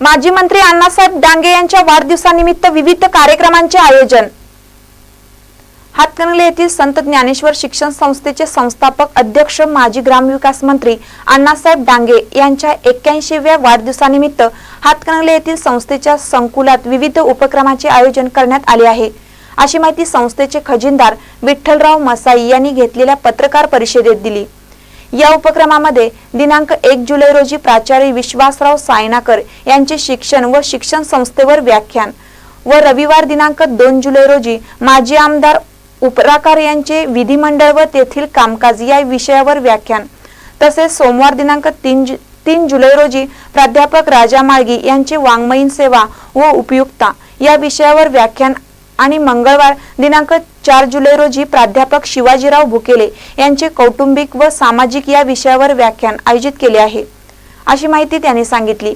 माजी मंत्री अण्णासाहेब डांगे यांच्या वाढदिवसानिमित्त विविध कार्यक्रमांचे आयोजन. हातकणंगले येथील संत ज्ञानेश्वर शिक्षण संस्थेचे संस्थापक अध्यक्ष माजी ग्रामविकास मंत्री अण्णासाहेब डांगे यांच्या एक्क्याऐंशीव्या वाढदिवसानिमित्त हातकणंगले येथील संस्थेच्या संकुलात विविध उपक्रमाचे आयोजन करण्यात आले आहे. अशी माहिती संस्थेचे खजिनदार विठ्ठलराव मसाई यांनी घेतलेल्या पत्रकार परिषदेत दिली. या उपक्रमामध्ये दिनांक एक जुलै रोजी प्राचार्य विश्वासराव सायनाकर यांचे शिक्षण व शिक्षण संस्थेवर व्याख्यान व रविवार दिनांक दोन जुलै रोजी माजी आमदार उपराकार यांचे विधिमंडळ व तेथील कामकाज या विषयावर व्याख्यान. तसेच सोमवार दिनांक तीन जु तीन जुलै रोजी प्राध्यापक राजा माळगी यांचे वाङ्मयीन सेवा व उपयुक्ता या विषयावर व्याख्यान आणि मंगळवार दिनांक चार जुलै रोजी प्राध्यापक शिवाजीराव भुकेले यांचे कौटुंबिक व सामाजिक या विषयावर व्याख्यान आयोजित केले आहे. अशी माहिती त्यांनी सांगितली.